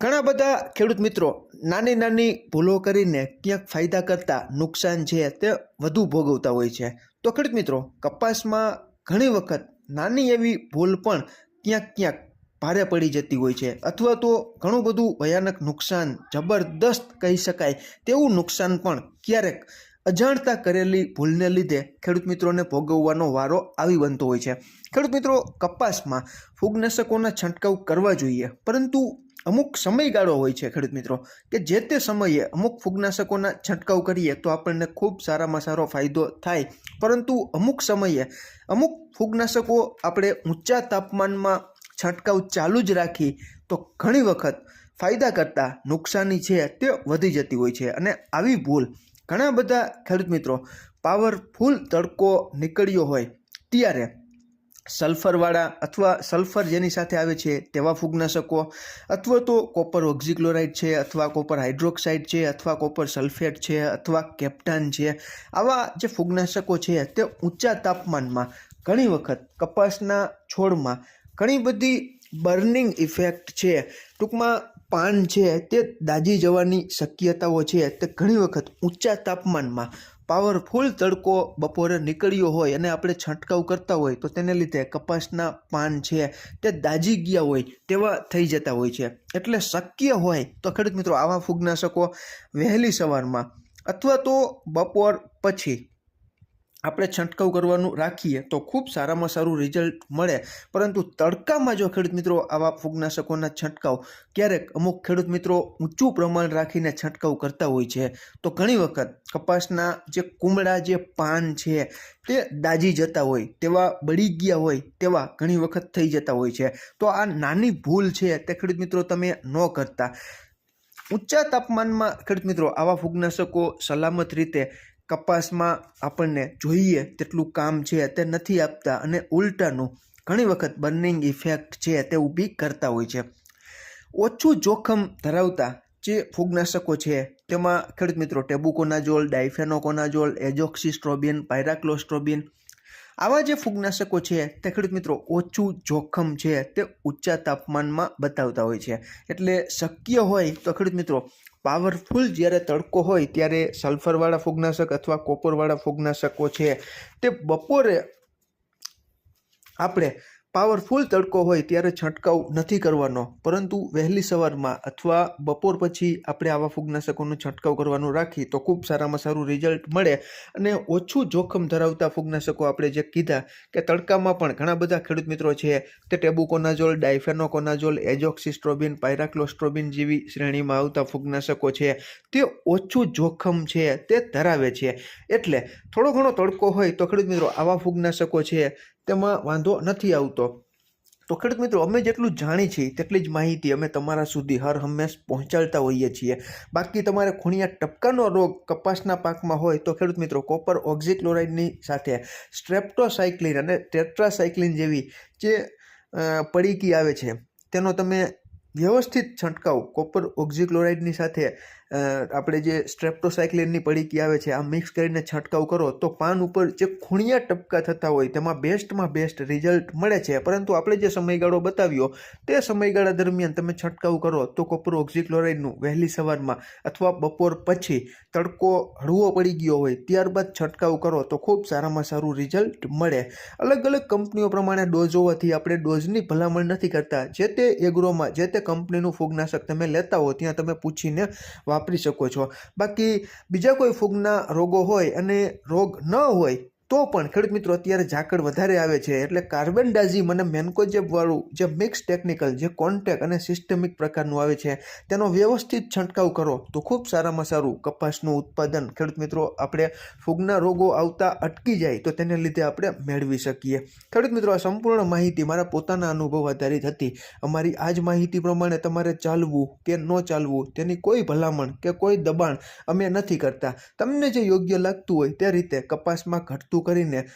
ઘણા બધા ખેડૂત મિત્રો નાની નાની ભૂલો કરીને ક્યાંક ફાયદા કરતાં નુકસાન છે તે વધુ ભોગવતા હોય છે. તો ખેડૂત મિત્રો, કપાસમાં ઘણી વખત નાની એવી ભૂલ પણ ક્યાંક ક્યાંક ભારે પડી જતી હોય છે. અથવા તો ઘણું બધું ભયાનક નુકસાન જબરદસ્ત કહી શકાય તેવું નુકસાન પણ ક્યારેક અજાણતા કરેલી ભૂલને લીધે ખેડૂત મિત્રોને ભોગવવાનો વારો આવી બનતો હોય છે. ખેડૂત મિત્રો, કપાસમાં ફૂગનાશકોના છંટકાવ કરવા જોઈએ. પરંતુ અમુક સમયગાળો હોય છે, ખેડૂત મિત્રો, કે જે તે સમયે અમુક ફૂગનાશકોના છંટકાવ કરીએ તો આપણને ખૂબ સારામાં સારો ફાયદો થાય. પરંતુ અમુક સમયે અમુક ફૂગનાશકો આપણે ઊંચા તાપમાનમાં છંટકાવ ચાલુ જ રાખી તો ઘણી વખત ફાયદા કરતાં નુકસાની છે તે વધી જતી હોય છે. અને આવી ભૂલ ઘણા બધા ખેડૂત મિત્રો પાવરફુલ તડકો નીકળ્યો હોય ત્યારે સલ્ફરવાળા અથવા સલ્ફર જેની સાથે આવે છે તેવા ફૂગનાશકો, અથવા તો કોપર ઓક્ઝિક્લોરાઇડ છે, અથવા કોપર હાઇડ્રોક્સાઇડ છે, અથવા કોપર સલ્ફેટ છે, અથવા કેપ્ટાન છે, આવા જે ફૂગનાશકો છે તે ઊંચા તાપમાનમાં, ઘણી વખત કપાસના છોડમાં ઘણી બધી બર્નિંગ ઇફેક્ટ છે. ટૂંકમાં પાન છે તે દાજી જવાની શક્યતાઓ છે તે ઘણી વખત ઊંચા તાપમાનમાં પાવરફુલ તડકો બપોરે નીકળ્યો હોય અને આપણે છંટકાવ કરતા હોય તો તેને લીધે કપાસના પાન છે તે દાજી ગયા હોય તેવા થઈ જતા હોય છે. એટલે શક્ય હોય તો ખેડૂત મિત્રો આવા ફૂગનાશકો વહેલી સવારમાં અથવા તો બપોર પછી આપણે છંટકાવ કરવાનું રાખીએ તો ખૂબ સારામાં સારું રિઝલ્ટ મળે. પરંતુ તડકામાં જો ખેડૂત મિત્રો આવા ફૂગનાશકોના છંટકાવ, ક્યારેક અમુક ખેડૂત મિત્રો ઊંચું પ્રમાણ રાખીને છંટકાવ કરતા હોય છે. તો ઘણી વખત કપાસના જે કુમળા જે પાન છે તે દાજી જતા હોય, તેવા બળી ગયા હોય, તેવા ઘણી વખત થઈ જતા હોય છે. તો આ નાની ભૂલ છે તે ખેડૂત મિત્રો તમે ન કરતા. ઊંચા તાપમાનમાં ખેડૂત મિત્રો આવા ફૂગનાશકો સલામત રીતે કપાસમાં આપણને જોઈએ તેટલું કામ છે તે નથી આપતા અને ઉલટાનું ઘણી વખત બર્નિંગ ઇફેક્ટ છે તે ઊભી કરતા હોય છે. ઓછું જોખમ ધરાવતા જે ફૂગનાશકો છે તેમાં ખેડૂત મિત્રો ટેબુકોનાઝોલ ડાયફેનોકોનાઝોલ એજોક્સિસ્ટ્રોબિન, પાયરાક્લોસ્ટ્રોબિન આવા જે ફૂગનાશકો છે, તે ખેડૂત મિત્રો ઓછું જોખમ છે, તે ઊંચા તાપમાનમાં બતાવતા હોય છે. એટલે શક્ય હોય તો ખેડૂત મિત્રો પાવરફુલ જ્યારે તડકો હોય ત્યારે સલ્ફરવાળા ફૂગનાશક અથવા કોપરવાળા ફૂગનાશકો છે, તે બપોરે આપણે પાવરફુલ તડકો હોય ત્યારે છંટકાવ નથી કરવાનો. પરંતુ વહેલી સવારમાં અથવા બપોર પછી આપણે આવા ફૂગનાશકોનો છંટકાવ કરવાનું રાખી તો ખૂબ સારામાં સારું રિઝલ્ટ મળે અને ઓછું જોખમ ધરાવતા ફૂગનાશકો આપણે જે કીધા કે તડકામાં પણ ઘણા બધા ખેડૂત મિત્રો છે તે ટેબુકોનાઝોલ, ડાયફેનોકોનાઝોલ, એજોક્સિસ્ટ્રોબિન, પાયરાક્લોસ્ટ્રોબિન જેવી શ્રેણીમાં આવતા ફૂગનાશકો છે તે ઓછું જોખમ છે તે ધરાવે છે. એટલે થોડો ઘણો તડકો હોય તો ખેડૂત મિત્રો આવા ફૂગનાશકો છે તેમાં વાંધો નથી આવતો. તો ખેડૂત મિત્રો, અમે જેટલું જાણી છીએ તેટલી જ માહિતી અમે તમારા સુધી હર હંમેશ પહોંચાડતા હોઈએ છીએ. બાકી તમારે ખૂણિયા ટપકાનો રોગ કપાસના પાકમાં હોય તો ખેડૂત મિત્રો, કોપર ઓક્ઝિક્લોરાઇડની સાથે સ્ટ્રેપ્ટોસાયક્લિન અને ટેટ્રાસાયક્લિન જેવી જે પડીકી આવે છે, તેનો તમે વ્યવસ્થિત છંટકાવ કોપર ઓક્ઝિક્લોરાઇડની સાથે આપણે જે સ્ટ્રેપ્ટોસાયક્લિનની પડીકી આવે છે, આ મિક્સ કરીને છંટકાવ કરો, તો પાન ઉપર જે ખૂણિયા ટપકા થતા હોય, તેમાં બેસ્ટમાં બેસ્ટ રિઝલ્ટ મળે છે. પરંતુ આપણે જે સમયગાળો બતાવ્યો, તે સમયગાળા દરમિયાન તમે છંટકાવ કરો તો કોપરો ઓક્ઝિક્લોરાઇડનું વહેલી સવારમાં અથવા બપોર પછી તડકો હળવો પડી ગયો હોય, ત્યારબાદ છંટકાવ કરો તો ખૂબ સારામાં સારું રિઝલ્ટ મળે. અલગ અલગ કંપનીઓ પ્રમાણે ડોઝ હોવાથી આપણે ડોઝની ભલામણ નથી કરતા. જે તે એગ્રોમાં, જે તે કંપનીનું ફૂગનાશક તમે લેતા હો, ત્યાં તમે પૂછીને વાપરી શકો છો. બાકી બીજા કોઈ ફૂગના રોગો હોય અને રોગ ન હોય તો પણ ખેડૂત મિત્રો અત્યારે ઝાકળ વધારે આવે છે. એટલે કાર્બન ડાઝીમ અને મેન્કોજેબવાળું જે મિક્સ ટેકનિકલ જે કોન્ટેક અને સિસ્ટમિક પ્રકારનું આવે છે, તેનો વ્યવસ્થિત છંટકાવ કરો. તો ખૂબ સારામાં સારું કપાસનું ઉત્પાદન ખેડૂત મિત્રો આપણે ફૂગના રોગો આવતા અટકી જાય તો તેને લીધે આપણે મેળવી શકીએ. ખેડૂત મિત્રો, આ સંપૂર્ણ માહિતી મારા પોતાના અનુભવ આધારિત હતી. અમારી આ જ માહિતી પ્રમાણે તમારે ચાલવું કે ન ચાલવું, તેની કોઈ ભલામણ કે કોઈ દબાણ અમે નથી કરતા. તમને જે યોગ્ય લાગતું હોય તે રીતે કપાસમાં ઘટતું કરીને